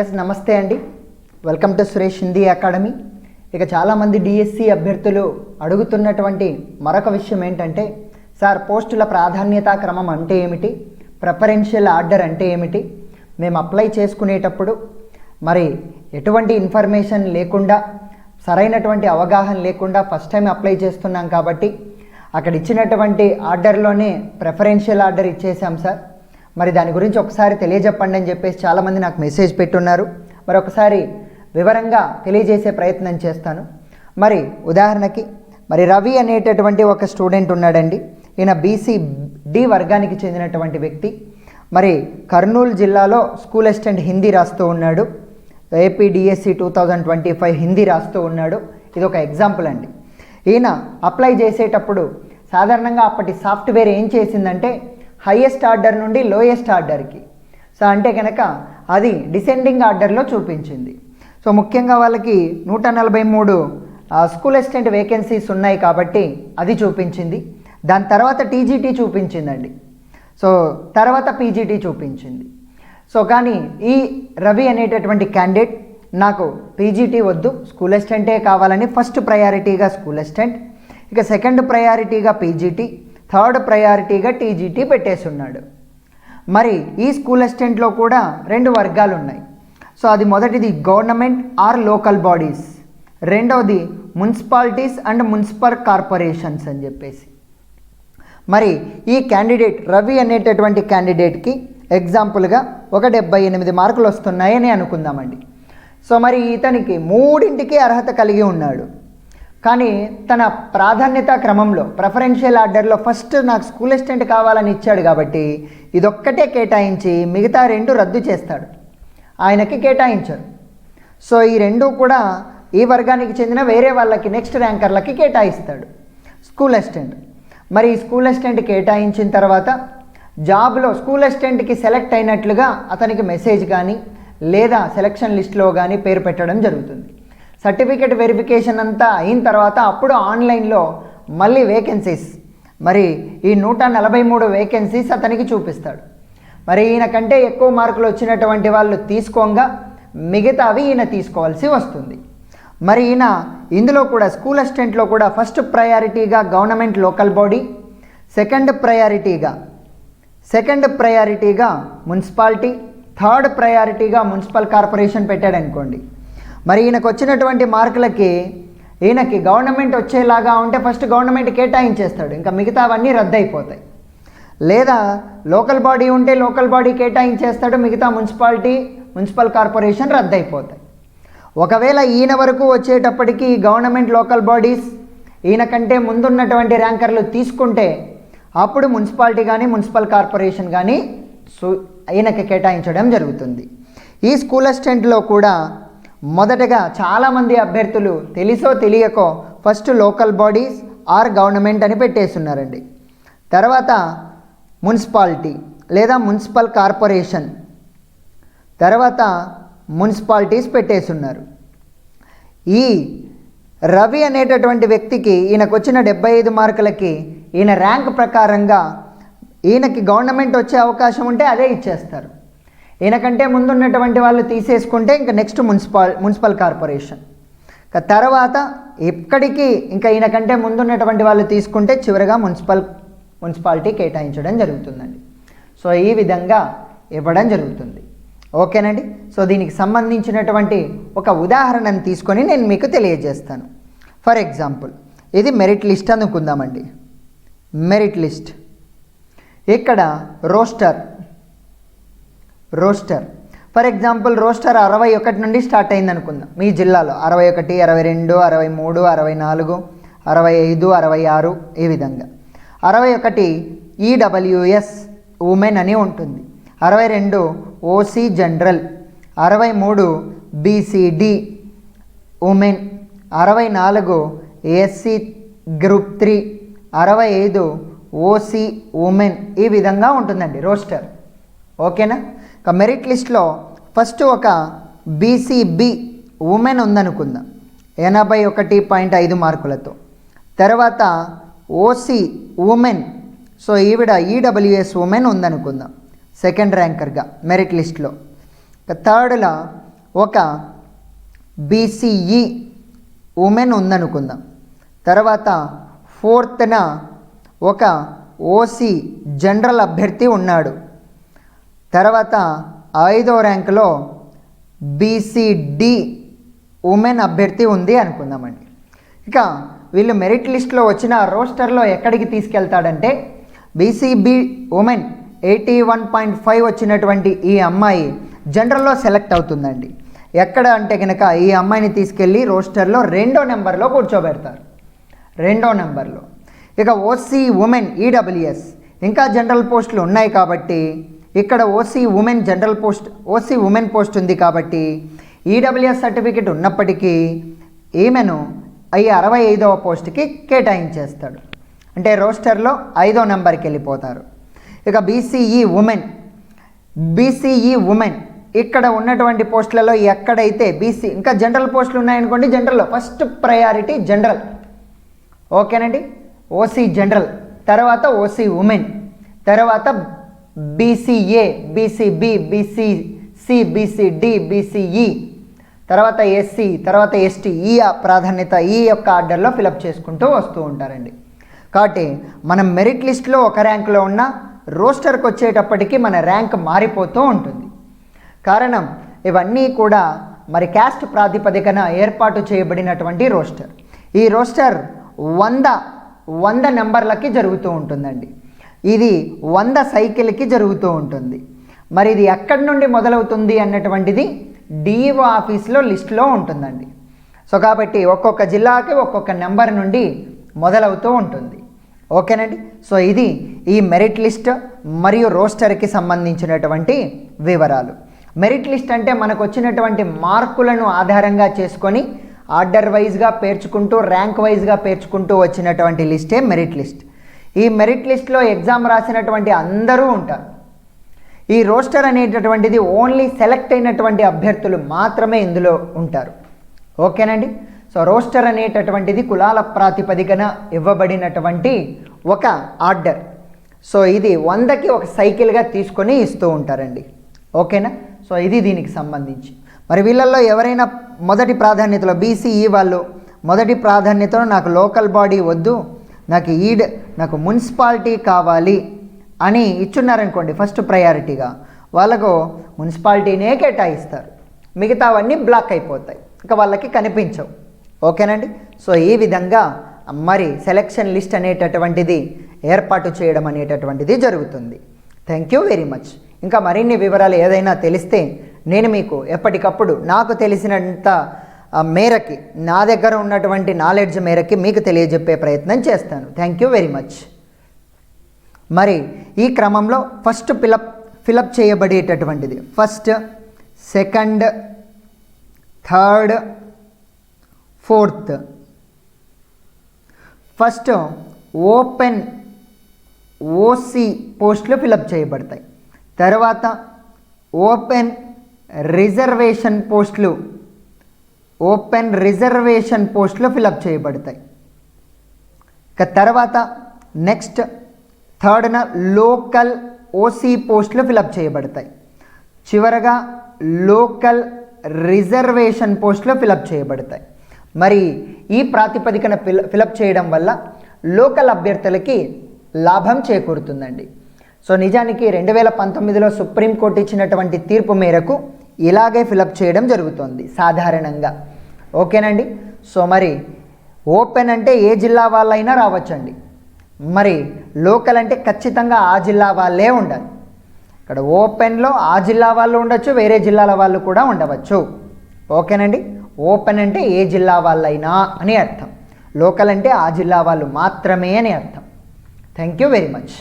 Yes నమస్తే అండి. Welcome to Suresh Hindi academy ఇక చాలామంది డిఎస్సి అభ్యర్థులు అడుగుతున్నటువంటి మరొక విషయం ఏంటంటే సార్ పోస్టుల ప్రాధాన్యతా క్రమం అంటే ఏమిటి? ప్రిఫరెన్షియల్ ఆర్డర్ అంటే ఏమిటి? మేము అప్లై చేసుకునేటప్పుడు మరి ఎటువంటి ఇన్ఫర్మేషన్ లేకుండా సరైనటువంటి అవగాహన లేకుండా ఫస్ట్ టైం అప్లై చేస్తున్నాం కాబట్టి అక్కడ ఇచ్చినటువంటి ఆర్డర్లోనే ప్రిఫరెన్షియల్ ఆర్డర్ ఇచ్చేసాం సార్. మరి దాని గురించి ఒకసారి తెలియజెప్పండి అని చెప్పేసి చాలామంది నాకు మెసేజ్ పెట్టున్నారు. మరి ఒకసారి వివరంగా తెలియజేసే ప్రయత్నం చేస్తాను. మరి ఉదాహరణకి మరి రవి అనేటటువంటి ఒక స్టూడెంట్ ఉన్నాడండి. ఈయన బీసీ డి వర్గానికి చెందినటువంటి వ్యక్తి. మరి కర్నూలు జిల్లాలో స్కూల్ అసిస్టెంట్ హిందీ రాస్తూ ఉన్నాడు. APDSC two thousand twenty five Hindi రాస్తూ ఉన్నాడు. ఇది ఒక ఎగ్జాంపుల్ అండి. ఈయన అప్లై చేసేటప్పుడు సాధారణంగా అప్పటి సాఫ్ట్వేర్ ఏం చేసిందంటే హయ్యెస్ట్ ఆర్డర్ నుండి లోయెస్ట్ ఆర్డర్కి సో అంటే కనుక అది డిసెండింగ్ ఆర్డర్లో చూపించింది. సో ముఖ్యంగా వాళ్ళకి నూట నలభై మూడు స్కూల్ అసిస్టెంట్ వేకెన్సీస్ ఉన్నాయి కాబట్టి అది చూపించింది. దాని తర్వాత టీజీటీ చూపించిందండి. సో తర్వాత పీజీటీ చూపించింది. సో కానీ ఈ రవి అనేటటువంటి క్యాండిడేట్ నాకు పీజీటీ వద్దు స్కూల్ అసిస్టెంటే కావాలని ఫస్ట్ ప్రయారిటీగా స్కూల్ అసిస్టెంట్ ఇక సెకండ్ ప్రయారిటీగా పీజీటీ థర్డ్ ప్రయారిటీగా టీజీటీ పెట్టేసి ఉన్నాడు మరి ఈ స్కూల్ అసిస్టెంట్లో కూడా రెండు వర్గాలు ఉన్నాయి సో అది మొదటిది గవర్నమెంట్ ఆర్ లోకల్ బాడీస్. రెండవది మున్సిపాలిటీస్ అండ్ మున్సిపల్ కార్పొరేషన్స్ అని చెప్పేసి. మరి ఈ క్యాండిడేట్ రవి అనేటటువంటి క్యాండిడేట్కి ఎగ్జాంపుల్గా ఒక డెబ్బై ఎనిమిది మార్కులు వస్తున్నాయని అనుకుందామండి. సో మరి ఇతనికి మూడింటికి అర్హత కలిగి ఉన్నాడు. కానీ తన ప్రాధాన్యత క్రమంలో ప్రిఫరెన్షియల్ ఆర్డర్లో ఫస్ట్ నాకు స్కూల్ అసిస్టెంట్ కావాలని ఇచ్చాడు కాబట్టి ఇదొక్కటే కేటాయించి మిగతా రెండు రద్దు చేస్తాడు. ఆయనకి కేటాయించారు. సో ఈ రెండు కూడా ఈ వర్గానికి చెందిన వేరే వాళ్ళకి నెక్స్ట్ ర్యాంకర్లకి కేటాయిస్తాడు స్కూల్ అసిస్టెంట్ మరి ఈ స్కూల్ అసిస్టెంట్ కేటాయించిన తర్వాత జాబ్లో స్కూల్ అసిస్టెంట్కి సెలెక్ట్ అయినట్లుగా అతనికి మెసేజ్ కానీ లేదా సెలక్షన్ లిస్ట్లో కానీ పేరు పెట్టడం జరుగుతుంది. సర్టిఫికేట్ వెరిఫికేషన్ అంతా అయిన తర్వాత అప్పుడు ఆన్లైన్లో మళ్ళీ వేకెన్సీస్ మరి ఈ నూట నలభై మూడు వేకెన్సీస్ అతనికి చూపిస్తాడు. మరి ఈయన కంటే ఎక్కువ మార్కులు వచ్చినటువంటి వాళ్ళు తీసుకోగా మిగతావి ఈయన తీసుకోవాల్సి వస్తుంది. మరి ఈయన ఇందులో కూడా స్కూల్ అసిస్టెంట్లో కూడా ఫస్ట్ ప్రయారిటీగా గవర్నమెంట్ లోకల్ బాడీ సెకండ్ ప్రయారిటీగా సెకండ్ ప్రయారిటీగా మున్సిపాలిటీ థర్డ్ ప్రయారిటీగా మున్సిపల్ కార్పొరేషన్ పెట్టాడనుకోండి. మరి ఈయనకు వచ్చినటువంటి మార్కులకి ఈయనకి గవర్నమెంట్ వచ్చేలాగా ఉంటే ఫస్ట్ గవర్నమెంట్ కేటాయించేస్తాడు. ఇంకా మిగతావన్నీ రద్దయిపోతాయి. లేదా లోకల్ బాడీ ఉంటే లోకల్ బాడీ కేటాయించేస్తాడు మిగతా మున్సిపాలిటీ మున్సిపల్ కార్పొరేషన్ రద్దయిపోతాయి. ఒకవేళ ఈయన వరకు వచ్చేటప్పటికి గవర్నమెంట్ లోకల్ బాడీస్ ఈయన కంటే ముందున్నటువంటి ర్యాంకర్లు తీసుకుంటే అప్పుడు మున్సిపాలిటీ కానీ మున్సిపల్ కార్పొరేషన్ కానీ సు ఈయనకి కేటాయించడం జరుగుతుంది. ఈ స్కూల్ అసిస్టెంట్లో కూడా మొదటగా చాలామంది అభ్యర్థులు తెలిసో తెలియకో first local bodies or government అని పెట్టేస్తున్నారండి. తర్వాత మున్సిపాలిటీ లేదా మున్సిపల్ కార్పొరేషన్. తర్వాత మున్సిపాలిటీస్ పెట్టేస్తున్నారు. ఈ రవి అనేటటువంటి వ్యక్తికి ఈయనకు వచ్చిన డెబ్బై ఐదు మార్కులకి ఈయన ర్యాంక్ ప్రకారంగా ఈయనకి గవర్నమెంట్ వచ్చే అవకాశం ఉంటే అదే ఇచ్చేస్తారు. ఈయనకంటే ముందున్నటువంటి వాళ్ళు తీసేసుకుంటే ఇంకా నెక్స్ట్ మున్సిపల్ మున్సిపల్ కార్పొరేషన్ తర్వాత ఎక్కడికి ఇంకా ఈయనకంటే ముందున్నటువంటి వాళ్ళు తీసుకుంటే చివరిగా మున్సిపల్ మున్సిపాలిటీ కేటాయించడం జరుగుతుందండి. సో ఈ విధంగా ఇవ్వడం జరుగుతుంది. ఓకేనండి? సో దీనికి సంబంధించినటువంటి ఒక ఉదాహరణను తీసుకొని నేను మీకు తెలియజేస్తాను. ఫర్ ఎగ్జాంపుల్ ఇది మెరిట్ లిస్ట్ అనుకుందామండి. మెరిట్ లిస్ట్ ఇక్కడ roster roster. For example roster అరవై ఒకటి నుండి స్టార్ట్ అయింది అనుకుందాం. మీ జిల్లాలో అరవై ఒకటి అరవై రెండు అరవై మూడు అరవై నాలుగు అరవై ఐదు అరవై ఆరు ఈ విధంగా. అరవై ఒకటి ఈడబ్ల్యూఎస్ ఉమెన్ అని ఉంటుంది. అరవై రెండు ఓసీ జనరల్ అరవై మూడు బీసీడి ఉమెన్ అరవై నాలుగు ఎస్సీ గ్రూప్ త్రీ అరవై ఐదు ఓసీ ఉమెన్ ఈ విధంగా ఉంటుందండి రోస్టర్. ఓకేనా? ఇక మెరిట్ లిస్ట్లో ఫస్ట్ ఒక బీసీబి ఉమెన్ ఉందనుకుందాం. ఎనభై ఒకటి పాయింట్ ఐదు మార్కులతో. తర్వాత ఓసీ ఉమెన్ సో ఈవిడ ఈడబ్ల్యూఎస్ ఉమెన్ ఉందనుకుందాం. సెకండ్ ర్యాంకర్గా మెరిట్ లిస్ట్లో థర్డ్లో ఒక బీసీఈ ఉమెన్ ఉందనుకుందాం. తర్వాత ఫోర్త్న ఒక ఓసీ జనరల్ అభ్యర్థి ఉన్నాడు. తర్వాత ఐదో ర్యాంకులో బీసీడి ఉమెన్ అభ్యర్థి ఉంది అనుకుందామండి. ఇక వీళ్ళు మెరిట్ లిస్ట్లో వచ్చిన రోస్టర్లో ఎక్కడికి తీసుకెళ్తాడంటే BCB women eighty one point five వచ్చినటువంటి ఈ అమ్మాయి జనరల్లో సెలెక్ట్ అవుతుందండి. ఎక్కడ అంటే కనుక ఈ అమ్మాయిని తీసుకెళ్ళి రోస్టర్లో రెండో నెంబర్లో కూర్చోబెడతారు. రెండో నెంబర్లో. ఇక ఓసీ ఉమెన్ ఈడబ్ల్యూఎస్ ఇంకా జనరల్ పోస్టులు ఉన్నాయి కాబట్టి ఇక్కడ OC women general post OC women post ఉంది కాబట్టి ఈడబ్ల్యూఎస్ సర్టిఫికెట్ ఉన్నప్పటికీ ఈమెను ఈ అరవై ఐదవ పోస్ట్కి కేటాయించేస్తాడు. అంటే రోస్టర్లో ఐదో నెంబర్కి వెళ్ళిపోతారు. ఇక బీసీఈ ఉమెన్ బీసీఈ ఉమెన్ ఇక్కడ ఉన్నటువంటి పోస్టులలో ఎక్కడైతే బీసీ ఇంకా జనరల్ పోస్టులు ఉన్నాయనుకోండి జనరల్లో. First priority general. ఓకేనండి? ఓసీ జనరల్ తర్వాత ఓసీ ఉమెన్ తర్వాత BCA BCB BCC BCD BCE తర్వాత ఎస్సీ తర్వాత ఎస్టీ ఈ ప్రాధాన్యత ఈ యొక్క ఆర్డర్లో ఫిలప్ చేసుకుంటూ వస్తూ ఉంటారండి. కాబట్టి మనం మెరిట్ లిస్ట్లో ఒక ర్యాంకులో ఉన్న రోస్టర్కి వచ్చేటప్పటికి మన ర్యాంక్ మారిపోతూ ఉంటుంది. కారణం ఇవన్నీ కూడా మరి క్యాస్ట్ ప్రాతిపదికన ఏర్పాటు చేయబడినటువంటి రోస్టర్. ఈ రోస్టర్ వంద వంద నెంబర్లకి జరుగుతూ ఉంటుందండి. ఇది వంద సైకిల్కి జరుగుతూ ఉంటుంది. మరి ఇది ఎక్కడి నుండి మొదలవుతుంది అన్నటువంటిది డిఈఓ ఆఫీస్లో లిస్ట్లో ఉంటుందండి. సో కాబట్టి ఒక్కొక్క జిల్లాకి ఒక్కొక్క నెంబర్ నుండి మొదలవుతూ ఉంటుంది. ఓకేనండి? సో ఇది ఈ మెరిట్ లిస్ట్ మరియు రోస్టర్కి సంబంధించినటువంటి వివరాలు. మెరిట్ లిస్ట్ అంటే మనకు వచ్చినటువంటి మార్కులను ఆధారంగా చేసుకొని ఆర్డర్ వైజ్గా పేర్చుకుంటూ ర్యాంక్ వైజ్గా పేర్చుకుంటూ వచ్చినటువంటి లిస్టే మెరిట్ లిస్ట్. ఈ మెరిట్ లిస్ట్లో ఎగ్జామ్ రాసినటువంటి అందరూ ఉంటారు. ఈ రోస్టర్ అనేటటువంటిది ఓన్లీ సెలెక్ట్ అయినటువంటి అభ్యర్థులు మాత్రమే ఇందులో ఉంటారు. ఓకేనండి? సో రోస్టర్ అనేటటువంటిది కులాల ప్రాతిపదికన ఇవ్వబడినటువంటి ఒక ఆర్డర్ సో ఇది వందకి ఒక సైకిల్గా తీసుకొని ఇస్తూ ఉంటారండి. ఓకేనా? సో ఇది దీనికి సంబంధించి. మరి వీళ్ళల్లో ఎవరైనా మొదటి ప్రాధాన్యతలో బీసీఈ వాళ్ళు మొదటి ప్రాధాన్యతలో నాకు లోకల్ బాడీ వద్దు నాకు ఈడ్ నాకు మున్సిపాలిటీ కావాలి అని ఇచ్చున్నారనుకోండి ఫస్ట్ ప్రయారిటీగా వాళ్ళకు మున్సిపాలిటీనే కేటాయిస్తారు. మిగతావన్నీ బ్లాక్ అయిపోతాయి. ఇంకా వాళ్ళకి కనిపించవు. ఓకేనండి? సో ఈ విధంగా మరి సెలక్షన్ లిస్ట్ అనేటటువంటిది ఏర్పాటు చేయడం అనేటటువంటిది జరుగుతుంది. థ్యాంక్ యూ వెరీ మచ్ ఇంకా మరిన్ని వివరాలు ఏదైనా తెలిస్తే నేను మీకు ఎప్పటికప్పుడు నాకు తెలిసినంత మేరకి నా దగ్గర ఉన్నటువంటి నాలెడ్జ్ మేరకి మీకు తెలియజెప్పే ప్రయత్నం చేస్తాను. థ్యాంక్ యూ వెరీ మచ్ మరి ఈ క్రమంలో first fill up fill up చేయబడేటటువంటిది. First second third fourth first open OC పోస్టులు ఫిలప్ చేయబడతాయి. తర్వాత ఓపెన్ రిజర్వేషన్ పోస్టులు ఓపెన్ రిజర్వేషన్ పోస్టులు ఫిలప్ చేయబడతాయి. ఇక తర్వాత నెక్స్ట్ థర్డ్న లోకల్ ఓసీ పోస్టులు ఫిలప్ చేయబడతాయి. చివరగా లోకల్ రిజర్వేషన్ పోస్టులు ఫిలప్ చేయబడతాయి. మరి ఈ ప్రాతిపదికన ఫిల ఫిలప్ చేయడం వల్ల లోకల్ అభ్యర్థులకి లాభం చేకూరుతుందండి. సో నిజానికి రెండు వేల పంతొమ్మిదిలో సుప్రీంకోర్టు ఇచ్చినటువంటి తీర్పు మేరకు ఇలాగే ఫిలప్ చేయడం జరుగుతుంది సాధారణంగా. ఓకేనండి? సో మరి ఓపెన్ అంటే ఏ జిల్లా వాళ్ళైనా రావచ్చండి. మరి లోకల్ అంటే ఖచ్చితంగా ఆ జిల్లా వాళ్ళే ఉండాలి. ఇక్కడ ఓపెన్లో ఆ జిల్లా వాళ్ళు ఉండొచ్చు వేరే జిల్లాల వాళ్ళు కూడా ఉండవచ్చు. ఓకేనండి? ఓపెన్ అంటే ఏ జిల్లా వాళ్ళైనా అని అర్థం. లోకల్ అంటే ఆ జిల్లా వాళ్ళు మాత్రమే అని అర్థం. Thank you very much.